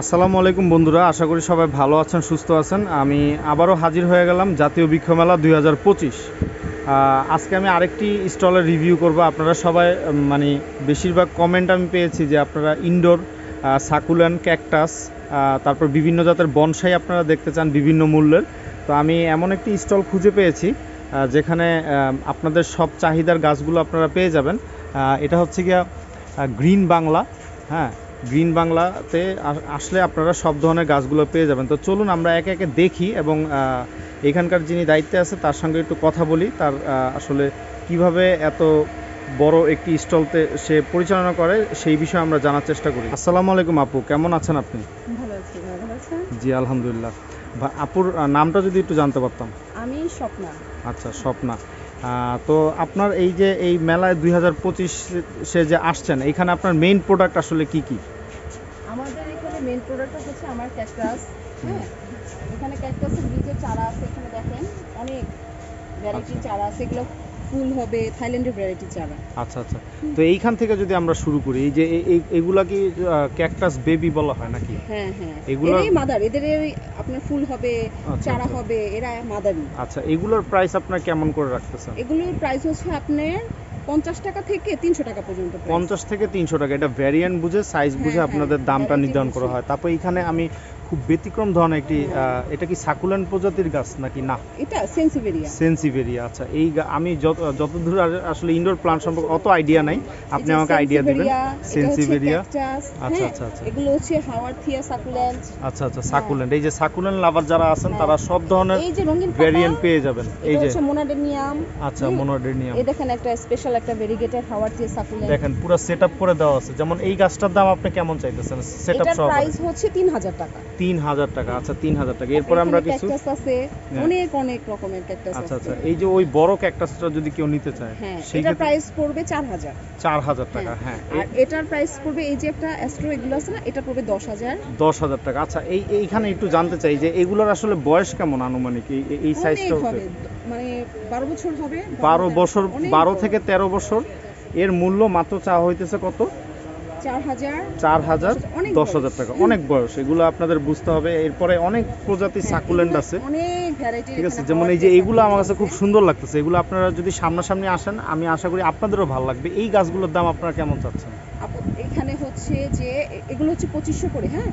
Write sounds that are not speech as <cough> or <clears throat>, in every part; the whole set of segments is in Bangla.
আসসালামু আলাইকুম বন্ধুরা, আশা করি সবাই ভালো আছেন, সুস্থ আছেন। আমি আবারও হাজির হয়ে গেলাম জাতীয় বৃক্ষ মেলা দুই হাজার পঁচিশ। আজকে আমি আরেকটি স্টলের রিভিউ করব। আপনারা সবাই মানে বেশিরভাগ কমেন্ট আমি পেয়েছি যে আপনারা ইনডোর সাকুলেন ক্যাকটাস তারপর বিভিন্ন জাতের বনসাই আপনারা দেখতে চান বিভিন্ন মূল্যের। তো আমি এমন একটি স্টল খুঁজে পেয়েছি যেখানে আপনাদের সব চাহিদার গাছগুলো আপনারা পেয়ে যাবেন। এটা হচ্ছে গিয়া গ্রিন বাংলা হ্যাঁ। গ্রিন বাংলাতে আসলে আপনারা সব ধরনের গাছগুলো পেয়ে যাবেন। তো চলুন আমরা একে একে দেখি এবং এখানকার যিনি দায়িত্বে আছে তার সঙ্গে একটু কথা বলি। তার আসলে কীভাবে এত বড় একটি স্টলতে সে পরিচালনা করে সেই বিষয়ে আমরা জানার চেষ্টা করি। আসসালামু আলাইকুম আপু কেমন আছেন আপনি? জি আলহামদুলিল্লাহ। আপুর নামটা যদি একটু জানতে পারতাম। আমি স্বপ্না। আচ্ছা স্বপ্না। তো আপনার এই যে এই মেলায় দুই হাজার পঁচিশে যে আসছেন এখানে আপনার মেইন প্রোডাক্ট আসলে কি কি আমাদের এখানে মেইন প্রোডাক্ট হচ্ছে আমার ক্যাকটাস হ্যাঁ এখানে ক্যাকটাসের বীজের চারা আছে এখানে দেখেন অনেক ভ্যারাইটির আচ্ছা। চারা আছে এগুলো ফুল হবে থাইল্যান্ডের ভ্যারাইটির চারা। আচ্ছা আচ্ছা। তো এইখান থেকে যদি আমরা শুরু করি এই যে এই- এই এগুলা কি ক্যাকটাস বেবি বলা হয় নাকি? হ্যাঁ হ্যাঁ। এগুলো- এরাই মাদার এদের এই আপনার ফুল হবে আচ্ছা, চারা আচ্ছা। হবে এরা মাদারই আচ্ছা এগুলোর প্রাইস আপনার কেমন করে রাখতেছেন? এগুলোর প্রাইস হচ্ছে আপনার পঞ্চাশ টাকা থেকে তিনশো টাকা পর্যন্ত পঞ্চাশ থেকে তিনশো টাকা এটা ভ্যারিয়েন্ট বুঝে সাইজ বুঝে হ্যাঁ, আপনাদের হ্যাঁ, দামটা নির্ধারণ করা হয়। তারপর এখানে আমি খুব ব্যতিক্রম ধরনের একটি হ্যাঁ। এটা কি সাকুলেন্ট প্রজাতির গাছ নাকি? না। এটা সেন্সিভেরিয়া। সেন্সিভেরিয়া আচ্ছা। এই আমি যত যতদূর আসলে ইনডোর প্লান্ট সম্পর্কে অত আইডিয়া নাই। আপনি আমাকে আইডিয়া দিবেন। সেন্সিভেরিয়া আচ্ছা, আচ্ছা, আচ্ছা। এগুলো হচ্ছে হাওয়ার থিয়া সাকুলেন্ট আচ্ছা আচ্ছা সাকুলেন্ট এই যে সাকুলেন্ট লাভার যারা আছেন তারা সব ধরনের এই যে রঙিন ভ্যারিয়েন্ট পেয়ে যাবেন। এই যে হচ্ছে মোনাডেনিয়াম আচ্ছা। মনোডেনিয়াম এই দেখেন একটা স্পেশাল একটা ভেরিগেটেড হাওয়ার থিয়া সাকুলেন্ট দেখেন পুরো সেট আপ করে দেওয়া আছে। যেমন এই গাছটার দাম আপনি কেমন চাইতেছেন? সেট আপ এটার সহ প্রাইস হচ্ছে তিন হাজার টাকা। তিন হাজার টাকা আচ্ছা তিন হাজার টাকা এরপরে আমরা কিছু ক্যাকটাস আছে হ্যাঁ। অনেক অনেক রকমের ক্যাকটাস আচ্ছা আচ্ছা এই যে ওই বড় ক্যাকটাসটা যদি কেউ নিতে চায় হ্যাঁ সেই প্রাইস পড়বে চার হাজার চার হাজার টাকা হ্যাঁ আর এটার প্রাইস পড়বে এই যে একটা অ্যাস্ট্রো এগুলো আছে না এটা পড়বে দশ হাজার দশ হাজার টাকা। আচ্ছা এই এইখানে একটু জানতে চাই যে এগুলোর আসলে বয়স কেমন আনুমানিক? এই এই- সাইজটা হবে মানে বারো বছর হবে বারো বছর বারো। থেকে তেরো বছর। এর মূল্য মাত্র চাওয়া হইতেছে কত? চার হাজার। দশ হাজার টাকা। অনেক বয়স। এগুলো আপনাদের বুঝতে হবে। এরপরে অনেক প্রজাতির হ্যাঁ, সাকুলেন্ট আছে। ঠিক আছে? যেমন এই যে এইগুলো আমার কাছে খুব সুন্দর লাগতেছে। এগুলো আপনারা যদি সামনাসামনি আসেন আমি আশা করি আপনাদেরও ভালো লাগবে। এই গাছগুলোর দাম আপনারা কেমন চাচ্ছেন? এখানে হচ্ছে যে এগুলো হচ্ছে পঁচিশশো করে হ্যাঁ?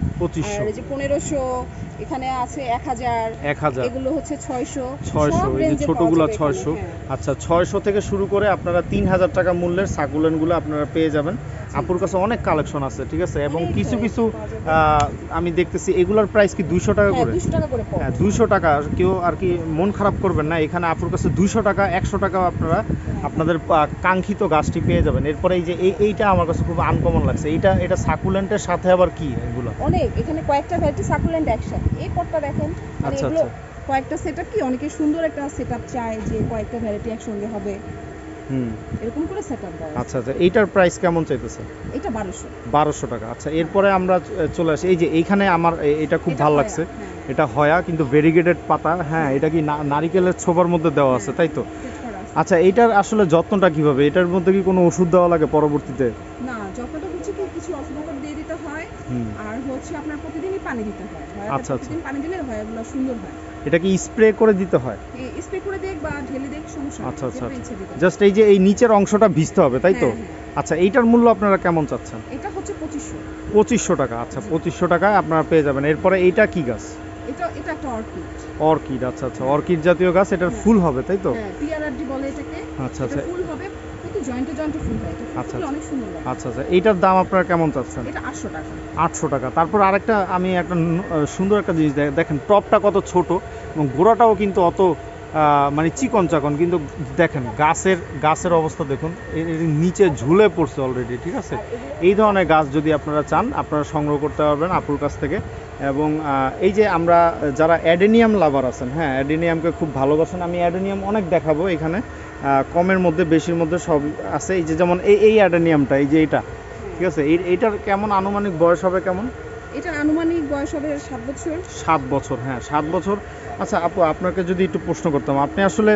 আর এই যে পনেরোশো এখানে আছে এক হাজার। এক হাজার। এগুলো হচ্ছে ছয়শো। ছয়শো এই যে ছোটোগুলো ছয়শো। হ্যাঁ। আচ্ছা ছয়শো থেকে শুরু করে আপনারা তিন হাজার টাকা মূল্যের সাকুলেনগুলো আপনারা পেয়ে যাবেন। আপুর কাছে অনেক কালেকশন আছে ঠিক আছে? এবং কিছু কিছু আমি দেখতেছি এগুলোর প্রাইস কি দুইশো টাকা হ্যাঁ করে? হ্যাঁ দুইশো টাকা। কেউ আর কি মন খারাপ করবেন না এখানে আপুর কাছে দুইশো টাকা একশো টাকা আপনারা আপনাদের কাঙ্ক্ষিত গাছটি পেয়ে যাবেন। এরপরে এই যে এই এইটা আমার কাছে খুব আনকমন লাগছে। এটা এটা সাকুলেন্টের সাথে আবার কি এগুলো? অনেক এখানে কয়েকটা ভ্যারাইটি সাকুলেন্ট একসাথে। এই পটটা দেখেন মানে আচ্ছা, আচ্ছা। কয়েকটা সেটআপ কি অনেকে সুন্দর একটা সেটআপ চায় যে কয়েকটা ভ্যারাইটি একসঙ্গে হবে। হুম। এরকম করে সেটআপ দেওয়া আচ্ছা আচ্ছা। এইটার প্রাইস কেমন চাইতেছে? এটা বারোশো। বারোশো টাকা। আচ্ছা এরপরে আমরা চলে আসি। এই যে এইখানে আমার এটা খুব ভালো লাগছে। এটা হয়া কিন্তু ভেরিগেটেড পাতা হ্যাঁ এটা কি নারিকেলের ছোবার মধ্যে দেওয়া আছে তাই তো? আচ্ছা এইটার আসলে যত্নটা কীভাবে? এটার মধ্যে কি কোনো ওষুধ দেওয়া লাগে পরবর্তীতে? না যতটা হচ্ছে কি কিছু অসুবিধা দিয়ে দিতে হয়। আর হচ্ছে আপনার প্রতিদিনই পানি দিতে হয়। আচ্ছা, আচ্ছা। প্রতিদিন পানি দিলে হয়াগুলো সুন্দর হয়। এটা কি স্প্রে করে দিতে হয়? স্প্রে করে দেখ বা ঢেলে দেখ সমস্যা আচ্ছা, আচ্ছা, হয়। জাস্ট এই যে এই নিচের অংশটা ভিজতে হবে তাই তো? হ্যাঁ, হ্যাঁ। আচ্ছা এইটার মূল্য আপনারা কেমন চাচ্ছেন? এটা হচ্ছে পঁচিশশো। পঁচিশশো টাকা আচ্ছা পঁচিশশো টাকায় আপনারা পেয়ে যাবেন। এরপরে এইটা কি গাছ? এটা এটা একটা অর্কিড। অর্কিড আচ্ছা আচ্ছা। অর্কিড জাতীয় গাছ এটার হ্যাঁ। ফুল হবে তাই তো? হ্যাঁ পিআরআরডি বলে এটাকে। আচ্ছা আচ্ছা। ফুল হবে জয়েন্টে জয়েন্টে ফুল হয় আচ্ছা, অনেক সুন্দর লাগে আচ্ছা আচ্ছা এইটার দাম আপনারা কেমন চাচ্ছেন? এটা টাকা। আটশো টাকা। তারপর আরেকটা আমি একটা সুন্দর একটা জিনিস দেখেন টপটা কত ছোট এবং গোড়াটাও কিন্তু অত মানে চিকন চাকন কিন্তু দেখেন গাছের গাছের অবস্থা দেখুন নিচে ঝুলে পড়ছে অলরেডি ঠিক আছে? এই ধরনের গাছ যদি আপনারা চান আপনারা সংগ্রহ করতে পারবেন আপুর কাছ থেকে এবং এই যে আমরা যারা অ্যাডেনিয়াম লাভার আছেন হ্যাঁ অ্যাডেনিয়ামকে খুব ভালোবাসেন আমি অ্যাডেনিয়াম অনেক দেখাবো এখানে। কমের মধ্যে বেশির মধ্যে সব আছে। এই যে যেমন এই এই অ্যাডেনিয়ামটা এই যে এইটা ঠিক আছে? এই এইটার কেমন আনুমানিক বয়স হবে কেমন? এটার আনুমানিক বয়স হবে সাত বছর। সাত বছর হ্যাঁ সাত বছর। আচ্ছা আপু আপনাকে যদি একটু প্রশ্ন করতাম আপনি আসলে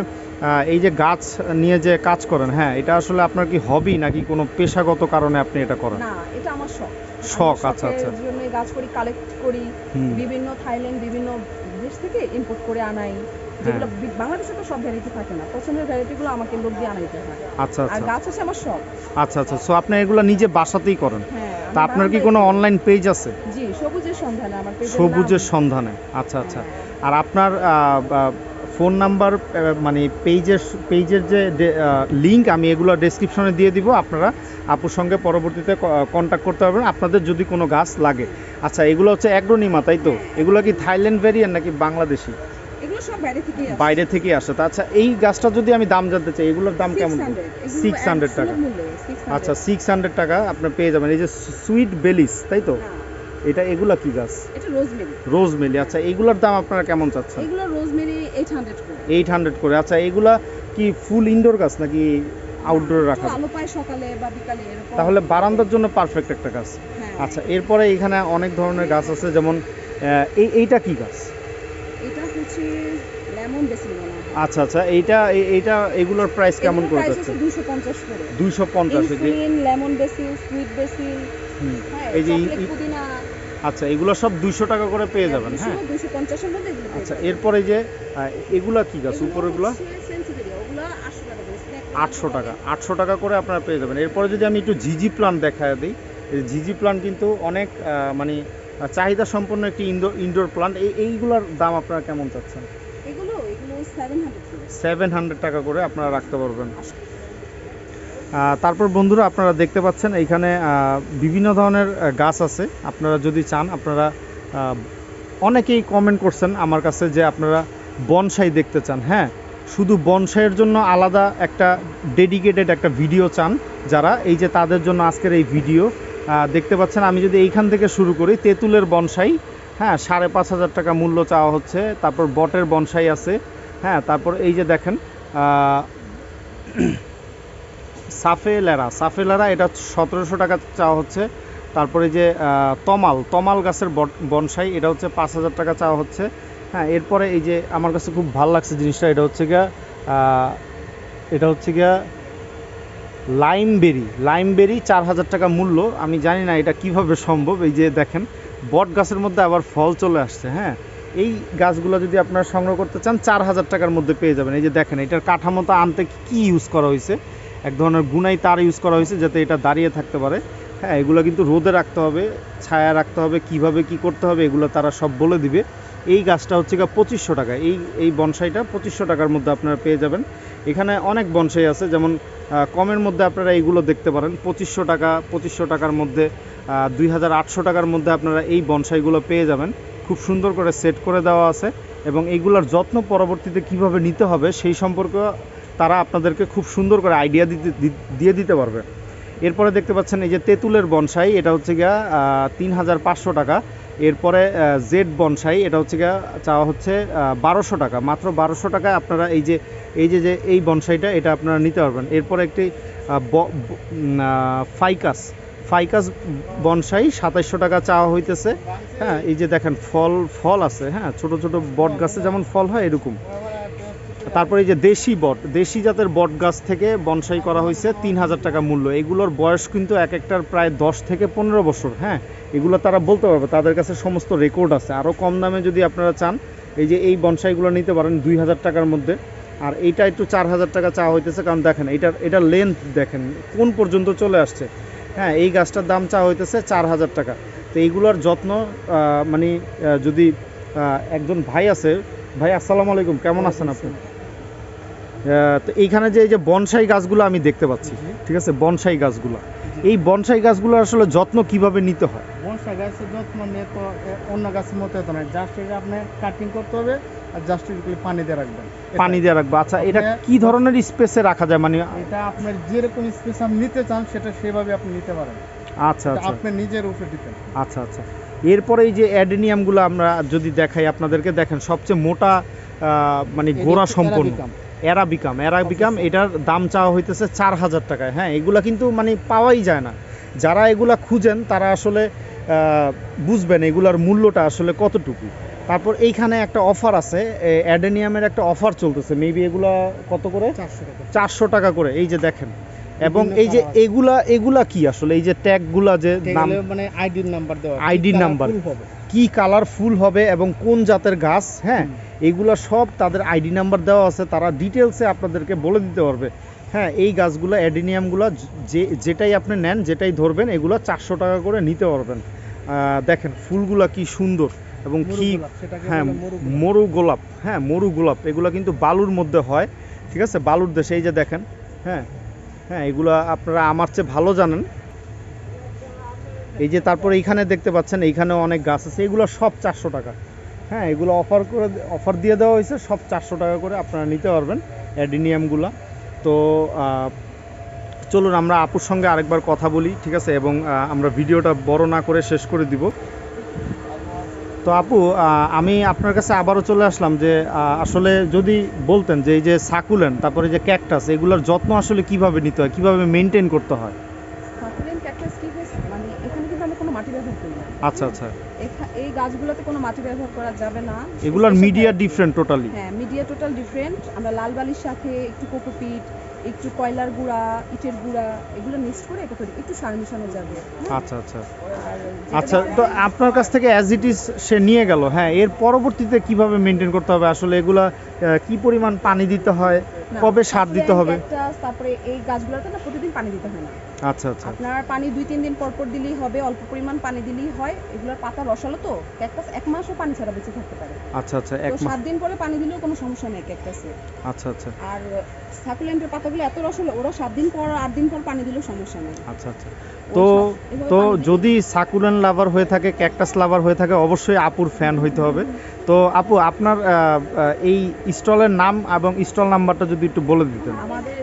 এই যে গাছ নিয়ে যে কাজ করেন হ্যাঁ এটা আসলে আপনার কি হবি নাকি কোনো পেশাগত কারণে আপনি এটা করেন? না এটা আমার শখ। শখ, আচ্ছা, আচ্ছা। জন্য গাছ করি কালেক্ট করি। বিভিন্ন থাইল্যান্ড বিভিন্ন দেশ থেকে ইম্পোর্ট করে আনাই। যেগুলো বাংলাদেশে তো সব ভ্যারাইটি থাকে না। পছন্দের ভ্যারাইটিগুলো আমাকে লোক দিয়ে আনাইতে হয়। আচ্ছা আর আচ্ছা। গাছ হচ্ছে আমার শখ আচ্ছা আচ্ছা। সো আপনি এগুলো নিজে বাসাতেই করেন? হ্যাঁ তা আপনার কি কোনো অনলাইন পেজ আছে? জি সবুজের সন্ধানে আমার পেজের সবুজের সন্ধানে। আচ্ছা আচ্ছা। আর আপনার ফোন নাম্বার মানে পেজের পেজের যে লিংক আমি এগুলো ডেসক্রিপশনে দিয়ে দিব। আপনারা আপুর সঙ্গে পরবর্তীতে কন্ট্যাক্ট করতে পারবেন। আপনাদের যদি কোনো গাছ লাগে। আচ্ছা এগুলো হচ্ছে অ্যাগ্রোনিমা তাই তো? এগুলো কি থাইল্যান্ড ভ্যারিয়েন্ট নাকি বাংলাদেশি? বাইরে থেকে আসে। তা আচ্ছা এই গাছটা যদি আমি দাম জানতে চাই এগুলোর দাম কেমন? সিক্স হান্ড্রেড টাকা। আচ্ছা সিক্স হান্ড্রেড টাকা আপনার পেয়ে যাবেন। এই যে সুইট বেলিস তাই তো? এটা এগুলা কি গাছ? এটা রোজমেরি আচ্ছা এগুলোর দাম আপনারা কেমন চাচ্ছেন? এগুলো রোজমেরি এইট হান্ড্রেড করে। আচ্ছা এগুলা কি ফুল ইনডোর গাছ নাকি আউটডোরে রাখা? আলো পায় সকালে বা বিকালে এরকম। তাহলে বারান্দার জন্য পারফেক্ট একটা গাছ। হ্যাঁ। আচ্ছা এরপরে এখানে অনেক ধরনের গাছ আছে যেমন এই এইটা কি গাছ? হচ্ছে লেমন মনে আচ্ছা আচ্ছা এইটা এই- এইটা এগুলোর প্রাইস কেমন করে যাচ্ছে? দুশো পঞ্চাশ করে। দুইশো পঞ্চাশ এই যে লেমন বেসিল সুইট বেসিল হ্যাঁ এই যে পুদিনা। আচ্ছা এগুলো সব দুইশো টাকা করে পেয়ে যাবেন হ্যাঁ? দুশো এগুলো পেয়ে আচ্ছা যাবেন। এরপরে যে এগুলা কি গাছ? উপরেগুলো হচ্ছে sensitivia, ওগুলো 800 টাকা করে, আটশো টাকা আটশো টাকা করে আপনারা পেয়ে যাবেন। এরপরে যদি আমি একটু জিজি প্লান্ট দেখায় দিই জিজি প্লান্ট কিন্তু অনেক মানে চাহিদা সম্পন্ন একটি ইনডোর ইনডোর প্লান্ট এই এইগুলোর দাম আপনারা কেমন চাচ্ছেন? এগুলো এগুলো 700 করে। সেভেন হান্ড্রেড টাকা করে আপনারা রাখতে পারবেন। তারপর বন্ধুরা আপনারা দেখতে পাচ্ছেন এইখানে বিভিন্ন ধরনের গাছ আছে। আপনারা যদি চান আপনারা অনেকেই কমেন্ট করছেন আমার কাছে যে আপনারা বনসাই দেখতে চান। হ্যাঁ শুধু বনসাইয়ের জন্য আলাদা একটা ডেডিকেটেড একটা ভিডিও চান যারা এই যে তাদের জন্য আজকের এই ভিডিও দেখতে পাচ্ছেন, আমি যদি এইখান থেকে শুরু করি, তেঁতুলের বনসাই হ্যাঁ সাড়ে পাঁচ হাজার টাকা মূল্য চাওয়া হচ্ছে, তারপর বটের বনসাই আছে হ্যাঁ তারপর এই যে দেখেন <clears throat> সাফেলেরা সাফেলেরা এটা সতেরোশো টাকা চাওয়া হচ্ছে, তারপরে যে তমাল তমাল গাছের বনসাই, এটা হচ্ছে পাঁচ হাজার টাকা চাওয়া হচ্ছে হ্যাঁ এরপরে এই যে আমার কাছে খুব ভালো লাগছে জিনিসটা, এটা হচ্ছে গিয়া এটা হচ্ছে গিয়া লাইমবেরি লাইমবেরি চার হাজার টাকা মূল্য। আমি জানি না এটা কীভাবে সম্ভব, এই যে দেখেন, বট গাছের মধ্যে আবার ফল চলে আসছে হ্যাঁ? এই গাছগুলো যদি আপনারা সংগ্রহ করতে চান, চার হাজার টাকার মধ্যে পেয়ে যাবেন। এই যে দেখেন, এটার কাঠামোটা আনতে কি ইউজ করা হয়েছে? এক ধরনের গুনাই তার ইউজ করা হয়েছে যাতে এটা দাঁড়িয়ে থাকতে পারে। হ্যাঁ এগুলো কিন্তু রোদে রাখতে হবে, ছায়া রাখতে হবে, কীভাবে কি করতে হবে, এগুলো তারা সব বলে দিবে। এই গাছটা হচ্ছে গিয়ে পঁচিশশো টাকা। এই এই বনসাইটা পঁচিশশো টাকার মধ্যে আপনারা পেয়ে যাবেন। এখানে অনেক বনসাই আছে, যেমন কমের মধ্যে আপনারা এইগুলো দেখতে পারেন। পঁচিশশো টাকা, পঁচিশশো টাকার মধ্যে দুই হাজার আটশো টাকার মধ্যে আপনারা এই বনসাইগুলো পেয়ে যাবেন। খুব সুন্দর করে সেট করে দেওয়া আছে এবং এইগুলোর যত্ন পরবর্তীতে কীভাবে নিতে হবে সেই সম্পর্কে তারা আপনাদেরকে খুব সুন্দর করে আইডিয়া দিতে দিয়ে দিতে পারবে। এরপরে দেখতে পাচ্ছেন এই যে তেঁতুলের বনসাই, এটা হচ্ছে গিয়া তিন হাজার পাঁচশো টাকা। এরপরে জেড বনসাই, এটা হচ্ছে গিয়া, চাওয়া হচ্ছে বারোশো টাকা। মাত্র বারোশো টাকায় আপনারা এই যে এই যে যে, এই বনসাইটা, এটা আপনারা নিতে পারবেন। এরপরে একটি ফাইকাস। ফাইকাস বনসাই, সাতাইশশো টাকা চাওয়া হইতেছে। হ্যাঁ এই যে দেখেন, ফল ফল আছে হ্যাঁ ছোট ছোট বট গাছে যেমন ফল হয়, এরকম। তারপরে এই যে দেশি বট, দেশি জাতের বট গাছ থেকে বনসাই করা হয়েছে তিন হাজার টাকা মূল্য। এগুলোর বয়স কিন্তু এক একটার প্রায় দশ থেকে পনেরো বছর হ্যাঁ? এগুলো তারা বলতে পারবে, তাদের কাছে সমস্ত রেকর্ড আছে। আরও কম দামে যদি আপনারা চান, এই যে এই বনসাইগুলো নিতে পারেন দুই হাজার টাকার মধ্যে। আর এইটা একটু চার হাজার টাকা চাওয়া হইতেছে, কারণ দেখেন, এটার এটা লেন্থ দেখেন, কোন পর্যন্ত চলে আসছে। হ্যাঁ এই গাছটার দাম চাওয়া হইতেছে চার হাজার টাকা। তো এইগুলোর যত্ন মানে যদি একজন ভাই আছে, ভাই, আসসালামু আলাইকুম, কেমন আছেন আপনি? তো এইখানে যে এই যে বনসাই গাছগুলো আমি দেখতে পাচ্ছি ঠিক আছে? বনসাই গাছগুলো। এই বনসাই গাছগুলো আসলে যত্ন কীভাবে নিতে হয়? বনসাই গাছের যত্ন নিয়ে তো অন্য গাছের মতো এত নয়। জাস্ট এটা আপনি কাটিং করতে হবে আর জাস্ট এগুলি পানি দিয়ে রাখবেন। পানি দিয়ে রাখব। আচ্ছা এটা কি ধরনের স্পেসে রাখা যায়? মানে এটা আপনার যেরকম স্পেস আপনি নিতে চান সেটা সেভাবে আপনি নিতে পারেন। আচ্ছা আচ্ছা। আপনি নিজের উপরে ডিপেন্ড আচ্ছা আচ্ছা। এরপরে এই যে অ্যাডেনিয়ামগুলো আমরা যদি দেখাই আপনাদেরকে দেখেন সবচেয়ে মোটা মানে গোড়া সম্পন্ন। অ্যারাবিকাম অ্যারাবিকাম এটার দাম চাওয়া হইতেছে চার হাজার টাকায়। হ্যাঁ এগুলা কিন্তু মানে পাওয়াই যায় না। যারা এগুলা খুঁজেন তারা আসলে বুঝবেন এগুলার মূল্যটা আসলে কতটুকু। তারপর এইখানে একটা অফার আছে অ্যাডেনিয়ামের একটা অফার চলতেছে। মেবি এগুলা কত করে? চারশো টাকা। করে এই যে দেখেন। এবং এই যে এগুলা এগুলা কি আসলে? এই যে ট্যাগগুলা যে নাম মানে আইডির নাম্বার দেওয়া। ID number. কি কালারফুল হবে এবং কোন জাতের গাছ হ্যাঁ এগুলো সব তাদের আইডি নাম্বার দেওয়া আছে তারা ডিটেলসে আপনাদেরকে বলে দিতে পারবে। হ্যাঁ এই গাছগুলো অ্যাডিনিয়ামগুলো যে যেটাই আপনি নেন যেটাই ধরবেন এগুলো চারশো টাকা করে নিতে পারবেন। দেখেন ফুলগুলা কি সুন্দর এবং কি হ্যাঁ মরু গোলাপ। মরু গোলাপ হ্যাঁ মরু গোলাপ এগুলো কিন্তু বালুর মধ্যে হয় ঠিক আছে? বালুর দেশে এই যে দেখেন হ্যাঁ হ্যাঁ এগুলো আপনারা আমার চেয়ে ভালো জানেন। এই যে তারপরে এইখানে দেখতে পাচ্ছেন এইখানে অনেক গাছ আছে। এগুলো সব চারশো টাকা। হ্যাঁ এগুলো অফার করে অফার দিয়ে দেওয়া হয়েছে, সব চারশো টাকা করে আপনারা নিতে পারবেন অ্যাডিনিয়ামগুলো। তো চলুন আমরা আপুর সঙ্গে আরেকবার কথা বলি, ঠিক আছে? এবং আমরা ভিডিওটা বড় না করে শেষ করে দিব। তো আপু আমি আপনার কাছে আবারও চলে আসলাম যে আসলে যদি বলতেন যে এই যে সাকুলেন তারপরে যে ক্যাকটাস, এগুলোর যত্ন আসলে কীভাবে নিতে হয়, কীভাবে মেনটেন করতে হয় সাকুলেন্ট ক্যাকটাস কি হয়েছে মানে এখানে কিন্তু আমি কোনো মাটি ব্যবহার করি না আচ্ছা আচ্ছা। এই গাছগুলোতে কোনো মাটি ব্যবহার করা যাবে না। এগুলোর মিডিয়া ডিফারেন্ট টোটালি হ্যাঁ মিডিয়া টোটাল ডিফারেন্ট আমরা লাল বালির সাথে একটু কোকোপিট একটু কয়লার গুঁড়া ইটের গুঁড়া এগুলো মিক্সড করে এটা করি একটু সার মিশানো যাবে হ্যাঁ? আচ্ছা আচ্ছা। আচ্ছা তো আপনার কাছ থেকে অ্যাজ ইট ইজ সে নিয়ে গেল হ্যাঁ। এর পরবর্তীতে কীভাবে মেনটেন করতে হবে? আসলে এগুলা কি পরিমাণ পানি দিতে হয়? কবে সার দিতে হবে? তারপরে এই গাছগুলোতে না প্রতিদিন পানি দিতে হয় না। আচ্ছা আচ্ছা। আপনার পানি দুই তিন দিন পর পর দিলেই হবে অল্প পরিমাণ পানি দিলেই হয়। এগুলোর পাতা রসালো তো ক্যাকটাস এক মাসও পানি ছাড়া বেঁচে থাকতে পারে। আচ্ছা আচ্ছা এক মাস। সাত দিন পরে পানি দিলেও কোনো সমস্যা নেই ক্যাকটাসে আচ্ছা আচ্ছা। আর সাকুলেন্টের পাতাগুলো এত রসালো ওরা সাত দিন পর আট দিন পর পানি দিলেও সমস্যা নেই। আচ্ছা আচ্ছা। তো তো যদি সাকুলেন লাভার হয়ে থাকে ক্যাকটাস লাভার হয়ে থাকে অবশ্যই আপুর ফ্যান হইতে হবে। তো আপু আপনার এই স্টলের নাম এবং স্টল নাম্বারটা যদি একটু বলে দিতেন। আমাদের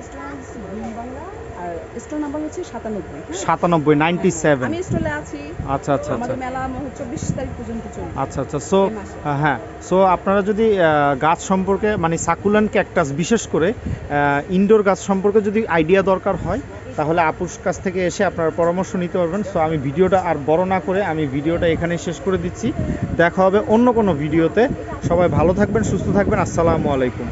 আর স্টোর নাম্বার হচ্ছে সাতানব্বই হ্যাঁ? আমি স্টলে আছি। আচ্ছা আচ্ছা আচ্ছা। আমাদের মেলা চব্বিশ তারিখ পর্যন্ত চলবে। আচ্ছা আচ্ছা। সো হ্যাঁ। সো আপনারা যদি গাছ সম্পর্কে মানে সাকুলেন্ট ক্যাকটাস বিশেষ করে ইনডোর গাছ সম্পর্কে যদি আইডিয়া দরকার হয় তাহলে আপুর কাছ থেকে এসে আপনারা পরামর্শ নিতে পারবেন। সো আমি ভিডিওটা আর বড় না করে আমি ভিডিওটা এখানে শেষ করে দিচ্ছি। দেখা হবে অন্য কোনো ভিডিওতে। সবাই ভালো থাকবেন, সুস্থ থাকবেন। আসসালামু আলাইকুম।